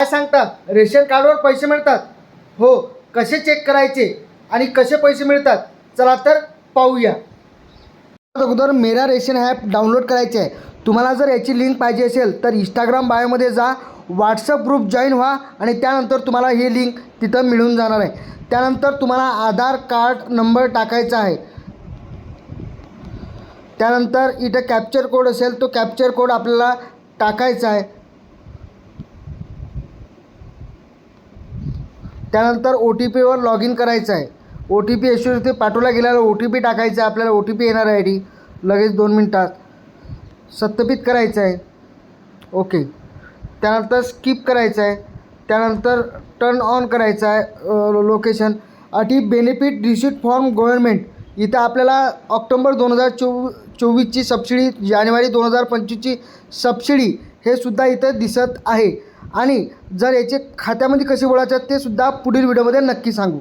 काय सांगता? रेशन कार्डवर पैसे मिळतात. हो कसे चेक करायचे आणि कसे पैसे मिळतात? चला तर पाहूया. अगोदर मेरा रेशन ॲप डाउनलोड करायचे आहे. तुम्हाला जर याची लिंक पाहिजे असेल तर इंस्टाग्राम बायोमध्ये जा व्हॉट्सअप ग्रुप जॉईन व्हा आणि त्यानंतर तुम्हाला ही लिंक तिथं मिळून जाणार आहे. त्यानंतर तुम्हाला आधार कार्ड नंबर टाकायचा आहे. त्यानंतर इथं कॅप्चर कोड असेल तो कॅप्चर कोड आपल्याला टाकायचा आहे. त्यानंतर ओ टी पीवर लॉग इन करायचं आहे. ओ टी पी यशस्वी ते पाठवला गेल्यावर ओ टी पी टाकायचा आहे आपल्याला ओ टी पी येणार आहे डी लगेच दोन मिनटात सत्यापित करायचं आहे. ओके. त्यानंतर स्किप करायचं आहे. त्यानंतर टर्न ऑन करायचं आहे लोकेशन अटी बेनिफिट रिसिट फॉर्म गव्हर्नमेंट इथं आपल्याला ऑक्टोंबर दोन हजार चोव चोवीसची सबसिडी जानेवारी दोन हजार पंचवीसची सबसिडी हे सुद्धा इथं दिसत आहे. आणि जर याचे खात्यामध्ये कसे बोलायचं ते सुद्धा पुढील व्हिडिओमध्ये नक्की सांगू.